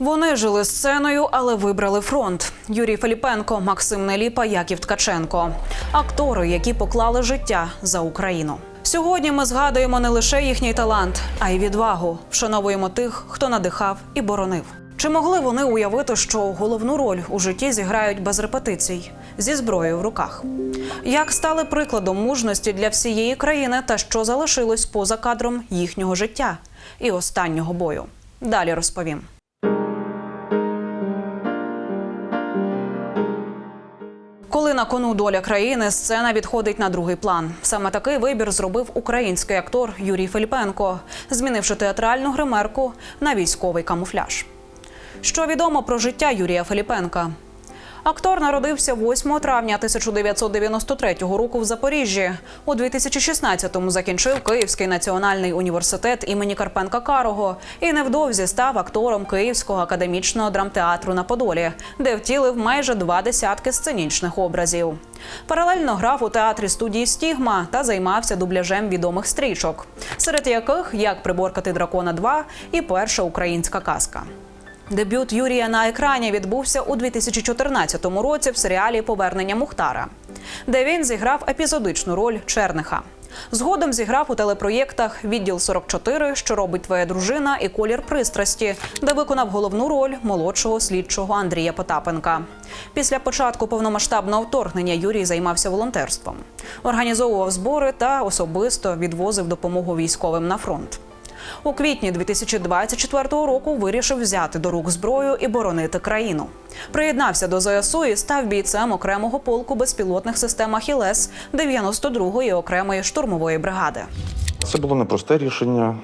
Вони жили сценою, але вибрали фронт. Юрій Філіпенко, Максим Неліпа, Яків Ткаченко актори, які поклали життя за Україну. Сьогодні ми згадуємо не лише їхній талант, а й відвагу. Вшановуємо тих, хто надихав і боронив. Чи могли вони уявити, що головну роль у житті зіграють без репетицій зі зброєю в руках? Як стали прикладом мужності для всієї країни та що залишилось поза кадром їхнього життя і останнього бою? Далі розповім. На кону доля країни, сцена відходить на другий план. Саме такий вибір зробив український актор Юрій Філіпенко, змінивши театральну гримерку на військовий камуфляж. Що відомо про життя Юрія Філіпенка? Актор народився 8 травня 1993 року в Запоріжжі. У 2016-му закінчив Київський національний університет імені Карпенка Карого і невдовзі став актором Київського академічного драмтеатру на Подолі, де втілив майже два десятки сценічних образів. Паралельно грав у театрі студії Стігма та займався дубляжем відомих стрічок, серед яких як приборкати дракона 2 і перша українська казка. Дебют Юрія на екрані відбувся у 2014 році в серіалі Повернення Мухтара, де він зіграв епізодичну роль Черниха. Згодом зіграв у телепроєктах Відділ 44, що робить твоя дружина і колір пристрасті, де виконав головну роль молодшого слідчого Андрія Потапенка. Після початку повномасштабного вторгнення Юрій займався волонтерством, організовував збори та особисто відвозив допомогу військовим на фронт. У квітні 2024 року вирішив взяти до рук зброю і боронити країну. Приєднався до ЗСУ і став бійцем окремого полку безпілотних систем «Ахілес» 92-ї окремої штурмової бригади. Це було непросте рішення.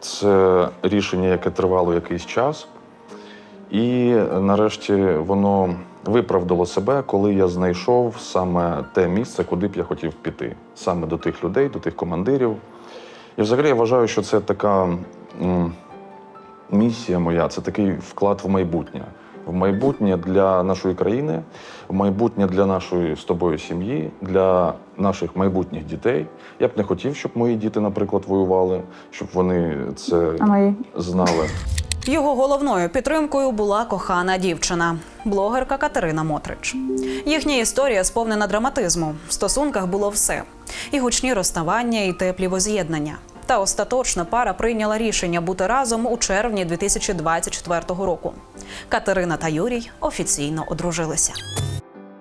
Це рішення, яке тривало якийсь час. І нарешті воно виправдало себе, коли я знайшов саме те місце, куди б я хотів піти. Саме до тих людей, до тих командирів. І взагалі я вважаю, що це така м, місія моя, це такий вклад в майбутнє. В майбутнє для нашої країни, в майбутнє для нашої з тобою сім'ї, для наших майбутніх дітей. Я б не хотів, щоб мої діти, наприклад, воювали, щоб вони це А мої? знали. Його головною підтримкою була кохана дівчина, блогерка Катерина Мотрич. Їхня історія сповнена драматизму. В стосунках було все: і гучні розставання, і теплі воз'єднання. Та остаточно пара прийняла рішення бути разом у червні 2024 року. Катерина та Юрій офіційно одружилися.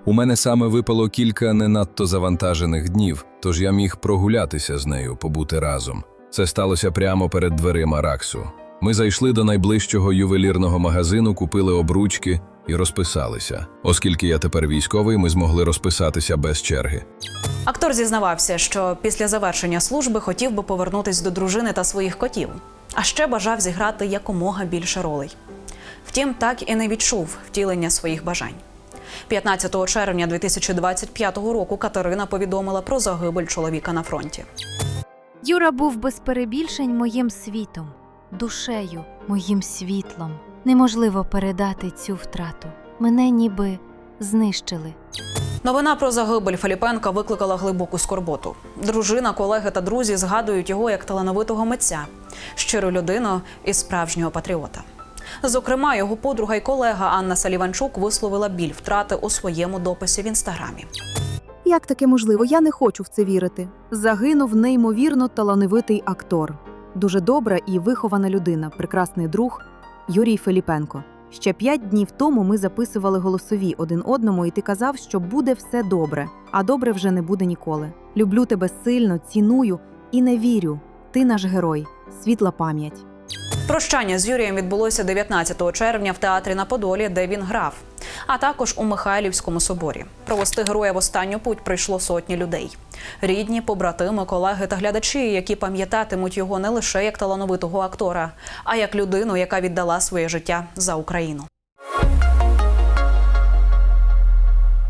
У мене саме випало кілька не надто завантажених днів, тож я міг прогулятися з нею, побути разом. Це сталося прямо перед дверима Раксу. Ми зайшли до найближчого ювелірного магазину, купили обручки і розписалися. Оскільки я тепер військовий, ми змогли розписатися без черги. Актор зізнавався, що після завершення служби хотів би повернутись до дружини та своїх котів, а ще бажав зіграти якомога більше ролей. Втім, так і не відчув втілення своїх бажань. 15 червня 2025 року Катерина повідомила про загибель чоловіка на фронті. Юра був без перебільшень моїм світом, душею, моїм світлом. Неможливо передати цю втрату. Мене ніби знищили. Новина про загибель Філіпенка викликала глибоку скорботу. Дружина, колеги та друзі згадують його як талановитого митця, щиру людину і справжнього патріота. Зокрема, його подруга й колега Анна Саліванчук висловила біль втрати у своєму дописі в інстаграмі. Як таке можливо? Я не хочу в це вірити. Загинув неймовірно талановитий актор, дуже добра і вихована людина, прекрасний друг Юрій Филіпенко. Ще п'ять днів тому ми записували голосові один одному, і ти казав, що буде все добре, а добре вже не буде ніколи. Люблю тебе сильно, ціную і не вірю. Ти наш герой, світла пам'ять. Прощання з Юрієм відбулося 19 червня в театрі на Подолі, де він грав, а також у Михайлівському соборі. Провести героя в останню путь прийшло сотні людей: рідні, побратими, колеги та глядачі, які пам'ятатимуть його не лише як талановитого актора, а як людину, яка віддала своє життя за Україну.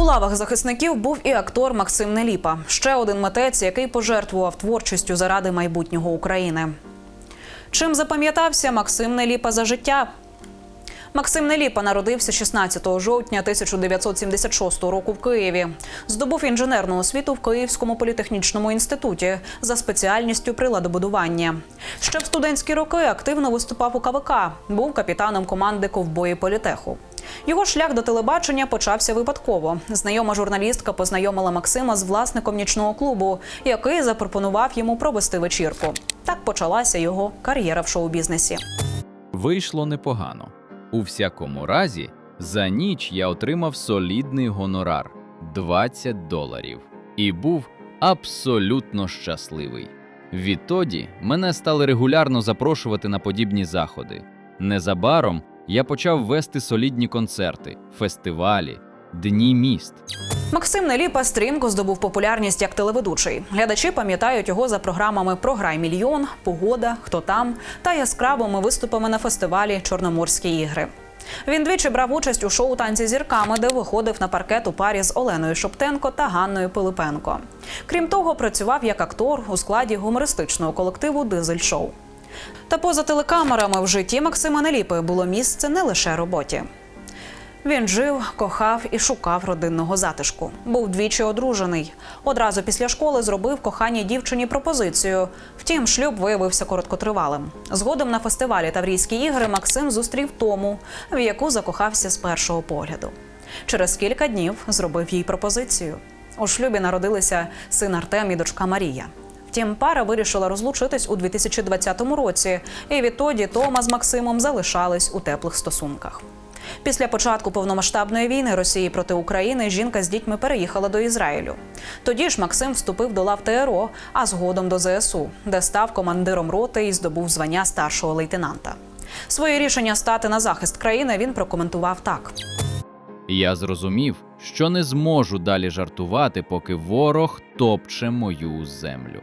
У лавах захисників був і актор Максим Неліпа, ще один митець, який пожертвував творчістю заради майбутнього України. Чим запам'ятався Максим Неліпа за життя? Максим Неліпа народився 16 жовтня 1976 року в Києві. Здобув інженерну освіту в Київському політехнічному інституті за спеціальністю приладобудування. Ще в студентські роки активно виступав у КВК, був капітаном команди ковбої політеху. Його шлях до телебачення почався випадково. Знайома журналістка познайомила Максима з власником нічного клубу, який запропонував йому провести вечірку. Так почалася його кар'єра в шоу-бізнесі. Вийшло непогано. У всякому разі, за ніч я отримав солідний гонорар 20 доларів і був абсолютно щасливий. Відтоді мене стали регулярно запрошувати на подібні заходи. Незабаром я почав вести солідні концерти, фестивалі, дні міст. Максим Неліпа стрімко здобув популярність як телеведучий. Глядачі пам'ятають його за програмами Програй мільйон, Погода, Хто там та яскравими виступами на фестивалі Чорноморські ігри. Він двічі брав участь у шоу танці зірками, де виходив на паркет у парі з Оленою Шоптенко та Ганною Пилипенко. Крім того, працював як актор у складі гумористичного колективу Дизель Шоу. Та поза телекамерами в житті Максима Неліпи було місце не лише роботі. Він жив, кохав і шукав родинного затишку. Був двічі одружений. Одразу після школи зробив коханій дівчині пропозицію. Втім, шлюб виявився короткотривалим. Згодом на фестивалі Таврійські ігри Максим зустрів тому, в яку закохався з першого погляду. Через кілька днів зробив їй пропозицію. У шлюбі народилися син Артем і дочка Марія. Втім, пара вирішила розлучитись у 2020 році, і відтоді Тома з Максимом залишались у теплих стосунках. Після початку повномасштабної війни Росії проти України жінка з дітьми переїхала до Ізраїлю. Тоді ж Максим вступив до лав ТРО, а згодом до ЗСУ, де став командиром роти і здобув звання старшого лейтенанта. Своє рішення стати на захист країни він прокоментував так. Я зрозумів, що не зможу далі жартувати, поки ворог топче мою землю.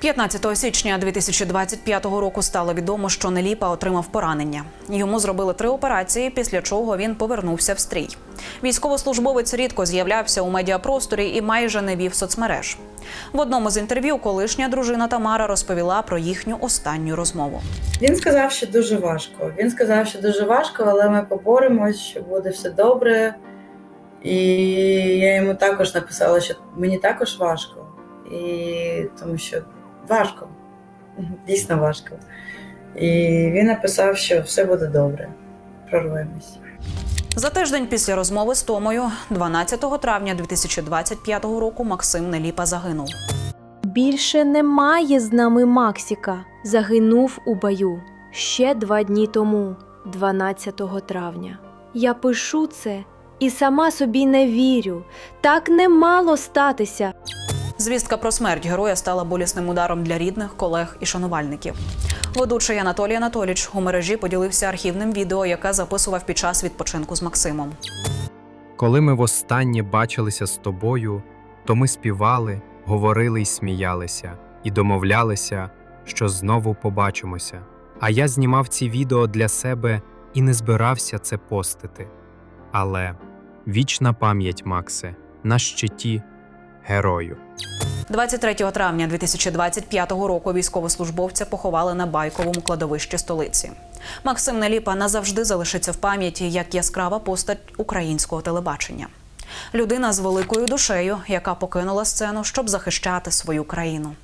15 січня 2025 року стало відомо, що Неліпа отримав поранення. Йому зробили три операції, після чого він повернувся в стрій. Військовослужбовець рідко з'являвся у медіапросторі і майже не вів соцмереж. В одному з інтерв'ю колишня дружина Тамара розповіла про їхню останню розмову. Він сказав, що дуже важко. Він сказав, що дуже важко, але ми поборемось, що буде все добре. І я йому також написала, що мені також важко. І тому що важко, дійсно важко. І він написав, що все буде добре. Прорвемось. За тиждень після розмови з Томою, 12 травня 2025 року, Максим Неліпа загинув. Більше немає з нами Максіка. Загинув у бою ще два дні тому, 12 травня. Я пишу це і сама собі не вірю. Так не мало статися. Звістка про смерть героя стала болісним ударом для рідних, колег і шанувальників. Ведучий Анатолій Анатоліч у мережі поділився архівним відео, яке записував під час відпочинку з Максимом. Коли ми востаннє бачилися з тобою, то ми співали, говорили й сміялися, і домовлялися, що знову побачимося. А я знімав ці відео для себе і не збирався це постити. Але вічна пам'ять, Максе, на щиті герою. 23 травня 2025 року військовослужбовця поховали на байковому кладовищі столиці. Максим Неліпа назавжди залишиться в пам'яті як яскрава постать українського телебачення. Людина з великою душею, яка покинула сцену, щоб захищати свою країну.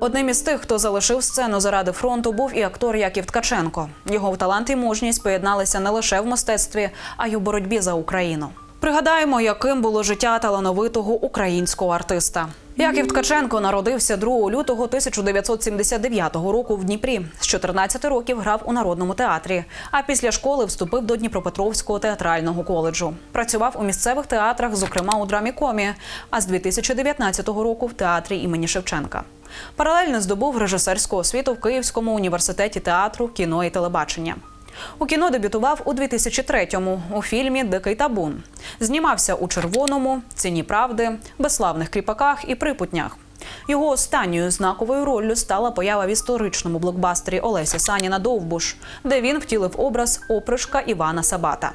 Одним із тих, хто залишив сцену заради фронту, був і актор Яків Ткаченко. Його талант і мужність поєдналися не лише в мистецтві, а й у боротьбі за Україну. Пригадаємо, яким було життя талановитого українського артиста. Яків Ткаченко народився 2 лютого 1979 року в Дніпрі. З 14 років грав у народному театрі. А після школи вступив до Дніпропетровського театрального коледжу. Працював у місцевих театрах, зокрема у драмі комі. А з 2019 року в театрі імені Шевченка. Паралельно здобув режисерську освіту в Київському університеті театру, кіно і телебачення. У кіно дебютував у 2003-му у фільмі Дикий табун. Знімався у червоному, ціні правди, безславних кріпаках і припутнях. Його останньою знаковою роллю стала поява в історичному блокбастері Олеся Саніна Довбуш, де він втілив образ опришка Івана Сабата.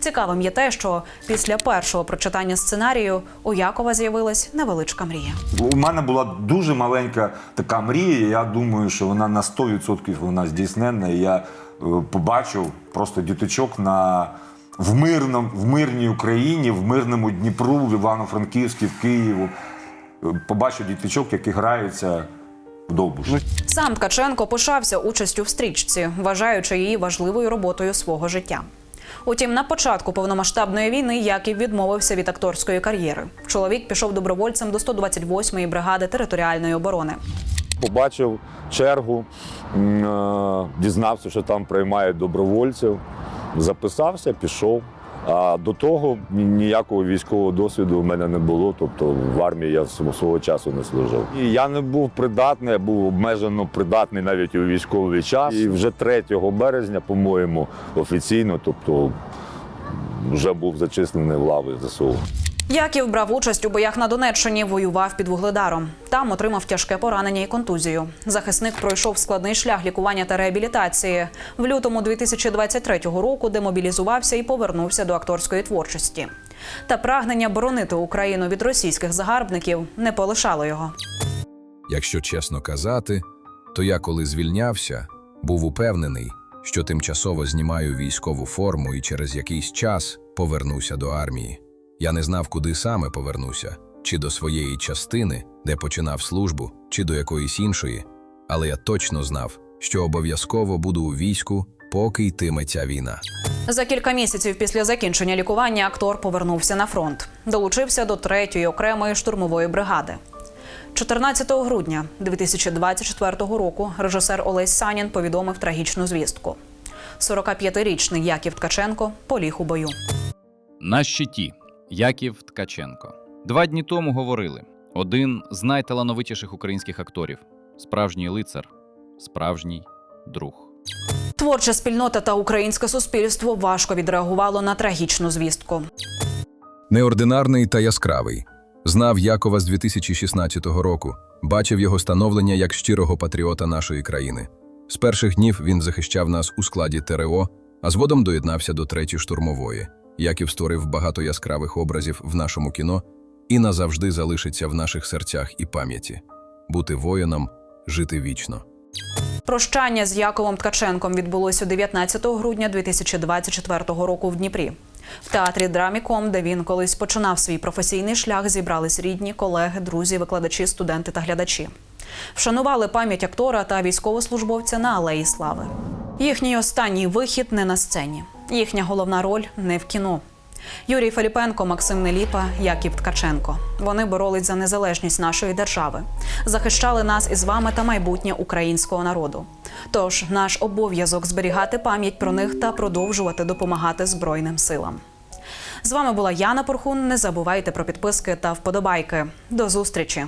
Цікавим є те, що після першого прочитання сценарію у Якова з'явилась невеличка мрія. У мене була дуже маленька така мрія. Я думаю, що вона на 100% вона здійсненна. І я е, побачив просто діточок на в мирному, в мирній Україні, в мирному Дніпру, в Івано-Франківській, в Києву. Е, Побачив діточок, які граються довбуш. Сам Ткаченко пишався участю в стрічці, вважаючи її важливою роботою свого життя. Утім, на початку повномасштабної війни Яків відмовився від акторської кар'єри. Чоловік пішов добровольцем до 128-ї бригади територіальної оборони. побачив чергу, е, дізнався, що там приймають добровольців, записався, пішов. А до того ніякого військового досвіду в мене не було, тобто в армії я свого часу не служив. І я не був придатний, я був обмежено придатний навіть у військовий час. І вже 3 березня, по-моєму, офіційно, тобто вже був зачислений в лави ЗСУ. Яків брав участь у боях на Донеччині, воював під Вугледаром. Там отримав тяжке поранення і контузію. Захисник пройшов складний шлях лікування та реабілітації. В лютому 2023 року демобілізувався і повернувся до акторської творчості. Та прагнення боронити Україну від російських загарбників не полишало його. Якщо чесно казати, то я, коли звільнявся, був упевнений, що тимчасово знімаю військову форму і через якийсь час повернуся до армії. Я не знав, куди саме повернуся, чи до своєї частини, де починав службу, чи до якоїсь іншої, але я точно знав, що обов'язково буду у війську, поки йтиме ця війна. За кілька місяців після закінчення лікування актор повернувся на фронт, долучився до третьої окремої штурмової бригади. 14 грудня 2024 року режисер Олесь Санін повідомив трагічну звістку. 45-річний Яків Ткаченко поліг у бою. На щиті Яків Ткаченко. Два дні тому говорили: один з найталановитіших українських акторів, справжній лицар, справжній друг. Творча спільнота та українське суспільство важко відреагувало на трагічну звістку. Неординарний та яскравий. Знав Якова з 2016 року, бачив його становлення як щирого патріота нашої країни. З перших днів він захищав нас у складі ТРО, а згодом доєднався до третьої штурмової. Яків створив багато яскравих образів в нашому кіно і назавжди залишиться в наших серцях і пам'яті. Бути воїном, жити вічно. Прощання з Яковом Ткаченком відбулося 19 грудня 2024 року в Дніпрі. В театрі Драміком, де він колись починав свій професійний шлях, зібрались рідні, колеги, друзі, викладачі, студенти та глядачі. Вшанували пам'ять актора та військовослужбовця на Алеї Слави. Їхній останній вихід не на сцені. Їхня головна роль не в кіно. Юрій Феліпенко, Максим Неліпа, Яків Ткаченко. Вони боролись за незалежність нашої держави, захищали нас із вами та майбутнє українського народу. Тож наш обов'язок зберігати пам'ять про них та продовжувати допомагати Збройним силам. З вами була Яна Порхун. Не забувайте про підписки та вподобайки. До зустрічі!